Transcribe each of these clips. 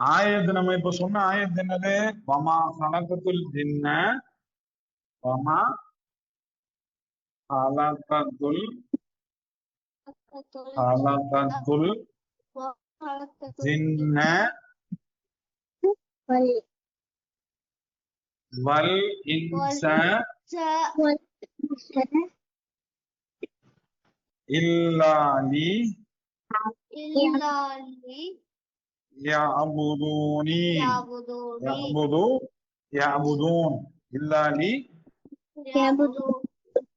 ஆயத்து நம்ம இப்ப சொன்ன ஆயத்து என்னது? வமா கலக்கத்துல் ஜின்ன வமா கலக்கத்துல் கலக்கத்துல் ஜின்ன வல். இன்ச இல்லாலி يعبدوني يعبد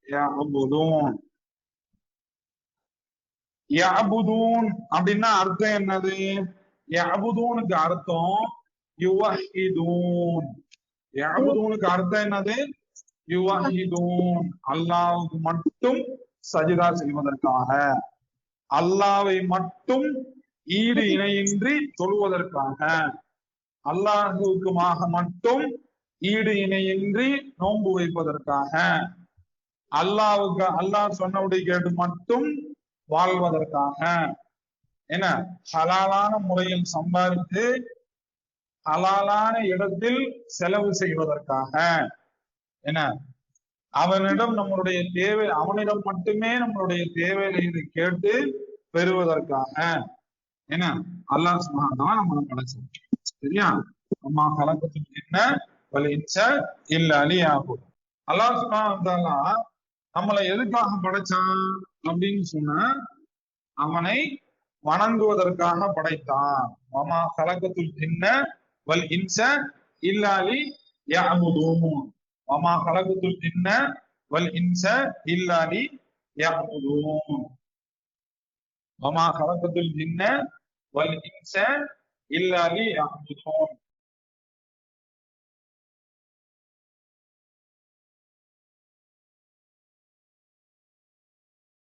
يعبدون யாபுதூன் அப்படின்னா அர்த்தம் என்னது யாபுதூனுக்கு அர்த்தம் யுவஹிதூன் யாபுதூனுக்கு அர்த்தம் என்னது யுவஹிதூன் அல்லாவுக்கு மட்டும் சஜிதா செய்வதற்காக அல்லாவை மட்டும் ஈடு இணையின்றி தொழுவதற்காக. அல்லாஹுக்குமாக மட்டும் ஈடு இணையின்றி நோன்பு வைப்பதற்காக. அல்லாவுக்கு அல்லாஹ் சொன்னபடி கேட்டு மட்டும் வாழ்வதற்காக. என்ன? ஹலாலான முறையில் சம்பாதித்து ஹலாலான இடத்தில் செலவு செய்வதற்காக. என்ன? அவனிடம் நம்மளுடைய தேவை அவனிடம் மட்டுமே நம்மளுடைய தேவைகளை கேட்டு பெறுவதற்காக. என்ன அல்லா சுமான் நம்ம படைச்சோம் சரியா? அம்மா கலக்கத்தில் என்ன வலிச்ச இல்ல அலியாகும் அல்லா சுமான் நம்மளை எதுக்காக படைச்சான் அப்படின்னு சொன்ன அவனை வணங்குவதற்காக படைத்தான். மாமா கலக்கத்துள் தின்ன வல் இன்ச இல்லாலி யாமுதூம் மாமா கலகத்துள் தின்ன வல் இன்ச இல்லாலி யாமுதூம் மாமா கலகத்துள் தின்ன والإنس إلا ليعبدون.